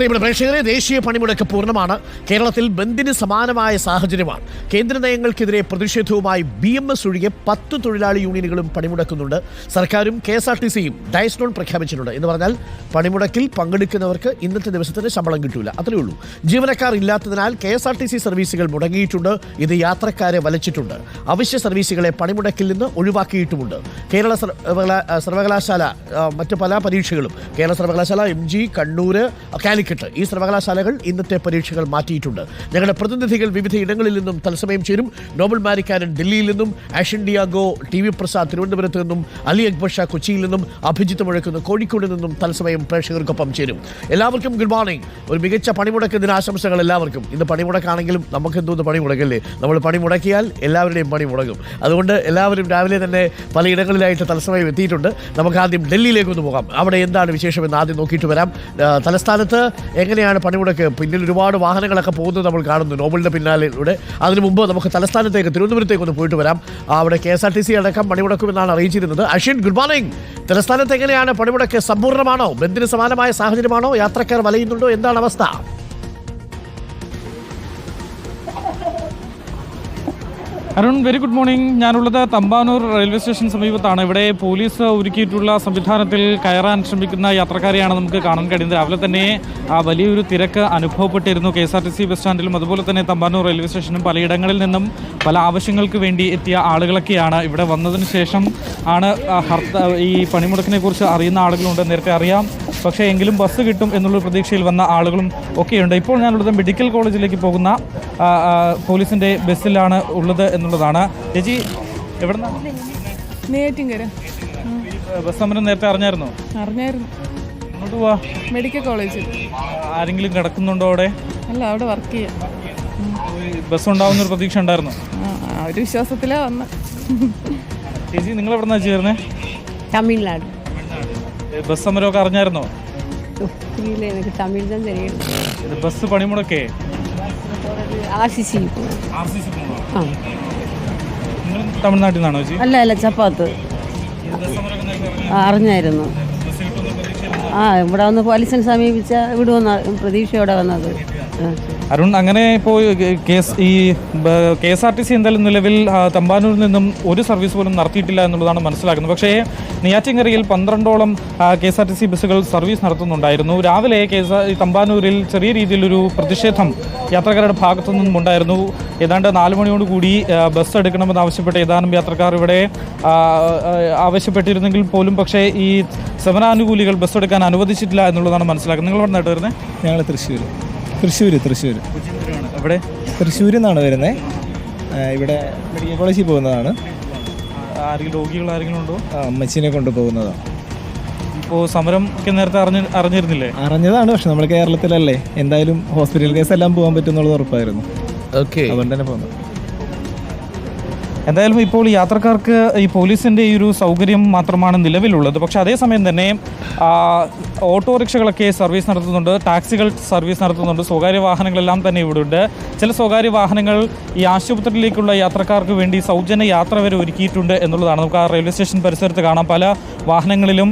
പ്രിയപ്പെട്ട പ്രേക്ഷകരെ ദേശീയ പണിമുടക്ക് പൂർണമാണ്. കേരളത്തിൽ ബന്ദിന് സമാനമായ സാഹചര്യമാണ്. കേന്ദ്ര നയങ്ങൾക്കെതിരെ പ്രതിഷേധവുമായി ബി എം എസ് ഒഴികെ പത്ത് തൊഴിലാളി യൂണിയനുകളും പണിമുടക്കുന്നുണ്ട്. സർക്കാരും കെ എസ് ആർ ടി സിയും ഡയസ്നോൺ പ്രഖ്യാപിച്ചിട്ടുണ്ട്. എന്ന് പറഞ്ഞാൽ പണിമുടക്കിൽ പങ്കെടുക്കുന്നവർക്ക് ഇന്നത്തെ ദിവസത്തിന് ശമ്പളം കിട്ടില്ല അത്രയേ ഉള്ളൂ. ജീവനക്കാർ ഇല്ലാത്തതിനാൽ K S R T C സർവീസുകൾ മുടങ്ങിയിട്ടുണ്ട്. ഇത് യാത്രക്കാരെ വലച്ചിട്ടുണ്ട്. അവശ്യ സർവീസുകളെ പണിമുടക്കിൽ നിന്ന് ഒഴിവാക്കിയിട്ടുമുണ്ട്. കേരള സർവകലാ- സർവകലാശാല മറ്റ് പല പരീക്ഷകളും കേരള സർവകലാശാല എം ജി കണ്ണൂർ ഈ സർവകലാശാലകൾ ഇന്നത്തെ പരീക്ഷകൾ മാറ്റിയിട്ടുണ്ട്. ഞങ്ങളുടെ പ്രതിനിധികൾ വിവിധ ഇടങ്ങളിൽ നിന്നും തത്സമയം ചേരും. നോബൽ മാരിക്കാരൻ ഡൽഹിയിൽ നിന്നും ആഷൻ ഡിയാഗോ ടി വി പ്രസാദ് തിരുവനന്തപുരത്ത് നിന്നും അലി അക്ബർ ഷാ കൊച്ചിയിൽ നിന്നും അഭിജിത്ത് മുഴക്കുന്ന കോഴിക്കോട് നിന്നും തത്സമയം പ്രേക്ഷകർക്കൊപ്പം ചേരും. എല്ലാവർക്കും ഗുഡ് മോർണിംഗ് ഒരു മികച്ച പണിമുടക്ക് ദിനാശംസകൾ എല്ലാവർക്കും. ഇന്ന് പണിമുടക്കാണെങ്കിലും നമുക്ക് എന്തോന്ന് പണിമുടക്കല്ലേ? നമ്മൾ പണിമുടക്കിയാൽ എല്ലാവരുടെയും പണി മുടങ്ങും. അതുകൊണ്ട് എല്ലാവരും രാവിലെ തന്നെ പലയിടങ്ങളിലായിട്ട് തത്സമയം എത്തിയിട്ടുണ്ട്. നമുക്ക് ആദ്യം ഡൽഹിയിലേക്ക് ഒന്ന് പോകാം. അവിടെ എന്താണ് വിശേഷമെന്ന് ആദ്യം നോക്കിയിട്ട് വരാം. തലസ്ഥാനത്ത് എങ്ങനെയാണ് പണിമുടക്ക്? പിന്നിൽ ഒരുപാട് വാഹനങ്ങളൊക്കെ പോകുന്നത് നമ്മൾ കാണുന്നു നോബലിന്റെ പിന്നാലെയുടെ. അതിനു മുമ്പ് നമുക്ക് തലസ്ഥാനത്തേക്ക് തിരുവനന്തപുരത്തേക്ക് ഒന്ന് പോയിട്ട് വരാം. അവിടെ K S R T C അടക്കം പണിമുടക്കുമെന്നാണ് അറിയിച്ചിരുന്നത്. അശ്വിൻ ഗുഡ് മോർണിംഗ് തലസ്ഥാനത്ത് എങ്ങനെയാണ് പണിമുടക്ക്? സമ്പൂർണമാണോ? ബന്ദിന് സമാനമായ സാഹചര്യമാണോ? യാത്രക്കാർ വലയുന്നുണ്ടോ? എന്താണ് അവസ്ഥ? അരുൺ വെരി ഗുഡ് മോർണിംഗ് ഞാനുള്ളത് തമ്പാനൂർ റെയിൽവേ സ്റ്റേഷൻ സമീപത്താണ്. ഇവിടെ പോലീസ് ഒരുക്കിയിട്ടുള്ള സംവിധാനത്തിൽ കയറാൻ ശ്രമിക്കുന്ന യാത്രക്കാരെയാണ് നമുക്ക് കാണാൻ കഴിയുന്നത്. രാവിലെ തന്നെ ആ വലിയൊരു തിരക്ക് അനുഭവപ്പെട്ടിരുന്നു K S R T C bus സ്റ്റാൻഡിലും അതുപോലെ തന്നെ തമ്പാനൂർ റെയിൽവേ സ്റ്റേഷനും പലയിടങ്ങളിൽ നിന്നും പല ആവശ്യങ്ങൾക്ക് വേണ്ടി എത്തിയ ആളുകളൊക്കെയാണ് ഇവിടെ വന്നതിന് ശേഷം ആണ് ഈ പണിമുടക്കിനെ കുറിച്ച് അറിയുന്ന ആളുകളുണ്ട്. നേരത്തെ അറിയാം പക്ഷേ എങ്കിലും ബസ് കിട്ടും എന്നുള്ള പ്രതീക്ഷയിൽ വന്ന ആളുകളും ഒക്കെയുണ്ട്. ഇപ്പോൾ ഞാനുള്ളത് മെഡിക്കൽ കോളേജിലേക്ക് പോകുന്ന പോലീസിന്റെ ബസ്സിലാണ് ഉള്ളത് എന്നുള്ളതാണ്. ചേച്ചി എവിടെ ബസ് സമരം നേരത്തെ അറിഞ്ഞായിരുന്നോ? അറിഞ്ഞായിരുന്നു. അങ്ങോട്ട് മെഡിക്കൽ കോളേജിൽ. ആരെങ്കിലും കിടക്കുന്നുണ്ടോ അവിടെ? അല്ല അവിടെ വർക്ക് ചെയ്യാം. ബസ് ഉണ്ടാവുന്ന ഒരു പ്രതീക്ഷ ഉണ്ടായിരുന്നു? ഒരു വിശ്വാസത്തിലാ വന്ന. ചേച്ചി നിങ്ങൾ എവിടെ നിന്നാണ് ചേർന്നേ തമിഴ്നാട്. ബസ് സമരമൊക്കെ അറിഞ്ഞായിരുന്നോ ബസ് പണിമുടക്കെ? തമിഴ്നാട്ടിൽ നിന്നാണോ അല്ല അല്ല ചപ്പാത്ത്. അറിഞ്ഞായിരുന്നു. ആ ഇവിടെ വന്ന് പോലീസിനെ സമീപിച്ച വിടുമെന്ന പ്രതീക്ഷയോടെ വന്നത്. അരുൺ അങ്ങനെ ഇപ്പോൾ കേസ് ഈ K S R T C എന്തായാലും നിലവിൽ തമ്പാനൂരിൽ നിന്നും ഒരു സർവീസ് പോലും നടത്തിയിട്ടില്ല എന്നുള്ളതാണ് മനസ്സിലാക്കുന്നത്. പക്ഷേ നെയ്യാറ്റിങ്ങരയിൽ പന്ത്രണ്ടോളം K S R T C ബസ്സുകൾ സർവീസ് നടത്തുന്നുണ്ടായിരുന്നു. രാവിലെ കെ എസ് തമ്പാനൂരിൽ ചെറിയ രീതിയിലൊരു പ്രതിഷേധം യാത്രക്കാരുടെ ഭാഗത്തു നിന്നും ഉണ്ടായിരുന്നു. ഏതാണ്ട് നാല് മണിയോട് കൂടി ബസ് എടുക്കണമെന്ന് ആവശ്യപ്പെട്ട് ഏതാനും യാത്രക്കാർ ഇവിടെ ആവശ്യപ്പെട്ടിരുന്നെങ്കിൽ പോലും പക്ഷേ ഈ സമരാനുകൂലികൾ ബസ് എടുക്കാൻ അനുവദിച്ചിട്ടില്ല എന്നുള്ളതാണ് മനസ്സിലാക്കുന്നത്. നിങ്ങൾ എവിടെ വരുന്നത് ഞങ്ങൾ തൃശ്ശൂർ തൃശ്ശൂർ തൃശ്ശൂർ എവിടെ? തൃശ്ശൂരിൽ നിന്നാണ് വരുന്നത് ഇവിടെ മെഡിക്കൽ കോളേജിൽ പോകുന്നതാണ്. ആരെങ്കിലും രോഗികൾ ആരെങ്കിലും ഉണ്ടോ? അമ്മച്ചിനെ കൊണ്ട് കൊണ്ടുപോകുന്നതാണ് ഇപ്പോൾ സമരം ഒക്കെ നേരത്തെ അറിഞ്ഞ് അറിഞ്ഞിരുന്നില്ലേ? അറിഞ്ഞതാണ് പക്ഷെ നമ്മൾ കേരളത്തിലല്ലേ. എന്തായാലും ഹോസ്പിറ്റൽ കേസ് എല്ലാം പോകാൻ പറ്റും എന്നുള്ളത് ഉറപ്പായിരുന്നു. ഓക്കെ അതുകൊണ്ട് തന്നെ പോകുന്നത്. എന്തായാലും ഇപ്പോൾ യാത്രക്കാർക്ക് ഈ പോലീസിന്റെ ഈ ഒരു സൗകര്യം മാത്രമാണ് നിലവിലുള്ളത്. പക്ഷേ അതേസമയം തന്നെ ഓട്ടോറിക്ഷകളൊക്കെ സർവീസ് നടത്തുന്നുണ്ട് ടാക്സികൾ സർവീസ് നടത്തുന്നുണ്ട് സ്വകാര്യ വാഹനങ്ങളെല്ലാം തന്നെ ഇവിടെ ഉണ്ട്. ചില സ്വകാര്യ വാഹനങ്ങൾ ഈ ആശുപത്രിയിലേക്കുള്ള യാത്രക്കാർക്ക് വേണ്ടി സൗജന്യ യാത്ര വരെ ഒരുക്കിയിട്ടുണ്ട് എന്നുള്ളതാണ്. നമുക്ക് ആ റെയിൽവേ സ്റ്റേഷൻ പരിസരത്ത് കാണാം. പല വാഹനങ്ങളിലും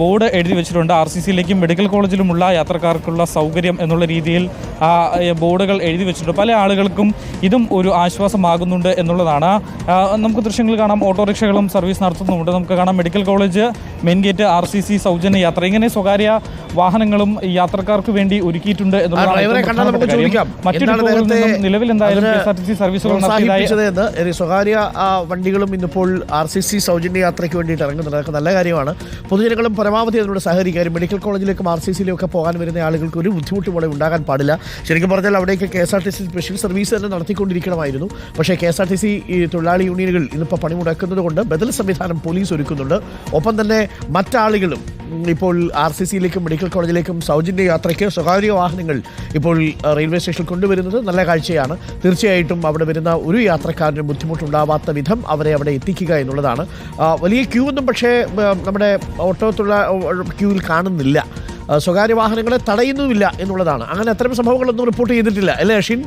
ബോർഡ് എഴുതി വെച്ചിട്ടുണ്ട്. ആർ സി സിയിലേക്കും മെഡിക്കൽ കോളേജിലുമുള്ള യാത്രക്കാർക്കുള്ള സൗകര്യം എന്നുള്ള രീതിയിൽ ആ, ബോർഡുകൾ എഴുതി വെച്ചിട്ടുണ്ട്. പല ആളുകൾക്കും ഇതും ഒരു ആശ്വാസമാകുന്നുണ്ട് എന്നുള്ളതാണ്. നമുക്ക് ദൃശ്യങ്ങൾ കാണാം. ഓട്ടോറിക്ഷകളും സർവീസ് നടത്തുന്നുമുണ്ട്. നമുക്ക് കാണാം medical college main gate R C C സൗജന്യ യാത്ര. ഇങ്ങനെ സ്വകാര്യ വാഹനങ്ങളും യാത്രക്കാർക്ക് വേണ്ടി ഒരുക്കിയിട്ടുണ്ട് എന്നുള്ളതാണ് നിലവിൽ എന്തായാലും K S R T C സർവീസുകൾ നടത്തിയതായി സ്വകാര്യ വണ്ടികളും ഇന്നിപ്പോൾ ആർ സി സി സൗജന്യ യാത്രയ്ക്ക് വേണ്ടിയിട്ട് ഇറങ്ങുന്നുണ്ട്. അതൊക്കെ നല്ല കാര്യമാണ്. പൊതുജനങ്ങളും പരമാവധി അതിനോട് സഹകരിക്കാനും മെഡിക്കൽ കോളേജിലേക്കും ആർ സി സിയിലേക്കൊക്കെ പോകാൻ വരുന്ന ആളുകൾക്ക് ഒരു ബുദ്ധിമുട്ട് ഇവിടെ ഉണ്ടാകാൻ പാടില്ല. ശരിക്കും പറഞ്ഞാൽ അവിടേക്ക് K S R T C special service തന്നെ നടത്തിക്കൊണ്ടിരിക്കണമായിരുന്നു. പക്ഷേ K S R T C ഈ തൊഴിലാളി യൂണിയനുകൾ ഇന്നിപ്പോൾ പണിമുടക്കുന്നത് കൊണ്ട് ബദൽ സംവിധാനം പോലീസ് ഒരുക്കുന്നുണ്ട്. ഒപ്പം തന്നെ മറ്റാളുകളും ഇപ്പോൾ ആർ സി സിയിലേക്കും മെഡിക്കൽ കോളേജിലേക്കും സൗജന്യ യാത്രയ്ക്ക് സ്വകാര്യ വാഹനങ്ങൾ ഇപ്പോൾ റെയിൽവേ സ്റ്റേഷനിൽ കൊണ്ടുവരുന്നത് നല്ല കാഴ്ചയാണ്. തീർച്ചയായിട്ടും അവിടെ വരുന്ന ഒരു യാത്രക്കാരനും ബുദ്ധിമുട്ടുണ്ടാവാത്ത വിധം അവരെ അവിടെ എത്തിക്കുക എന്നുള്ളതാണ്. വലിയ ക്യൂ ഒന്നും പക്ഷേ നമ്മുടെ ഓട്ടോത്തുള്ള ക്യൂവിൽ കാണുന്നില്ല. സ്വകാര്യ വാഹനങ്ങളെ തടയുന്നുമില്ല എന്നുള്ളതാണ്. അങ്ങനെ അത്തരം സംഭവങ്ങളൊന്നും റിപ്പോർട്ട് ചെയ്തിട്ടില്ല. അല്ലേ അഷിൻ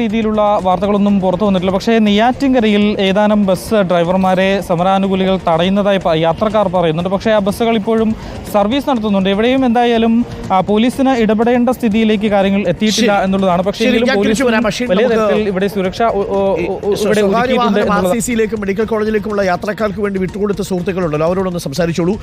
രീതിയിലുള്ള വാർത്തകളൊന്നും പുറത്തു വന്നിട്ടില്ല. പക്ഷേ നെയ്യാറ്റിൻകരയിൽ ഏതാനും ബസ് ഡ്രൈവർമാരെ സമരാനുകൂലികൾ തടയുന്നതായി യാത്രക്കാർ പറയുന്നുണ്ട്. പക്ഷേ ആ ബസ്സുകൾ ഇപ്പോഴും സർവീസ് നടത്തുന്നുണ്ട്. എവിടെയും എന്തായാലും പോലീസിന് ഇടപെടേണ്ട സ്ഥിതിയിലേക്ക് കാര്യങ്ങൾ എത്തിയിട്ടില്ല എന്നുള്ളതാണ്. പക്ഷേ വലിയ തരത്തിൽ ഇവിടെ സുരക്ഷ മെഡിക്കൽ കോളേജിലേക്കുമുള്ള യാത്രക്കാർക്ക് വേണ്ടി വിട്ടുകൊടുത്ത സുഹൃത്തുക്കളുണ്ടല്ലോ. അവരോടൊന്ന് സംസാരിച്ചോളൂ.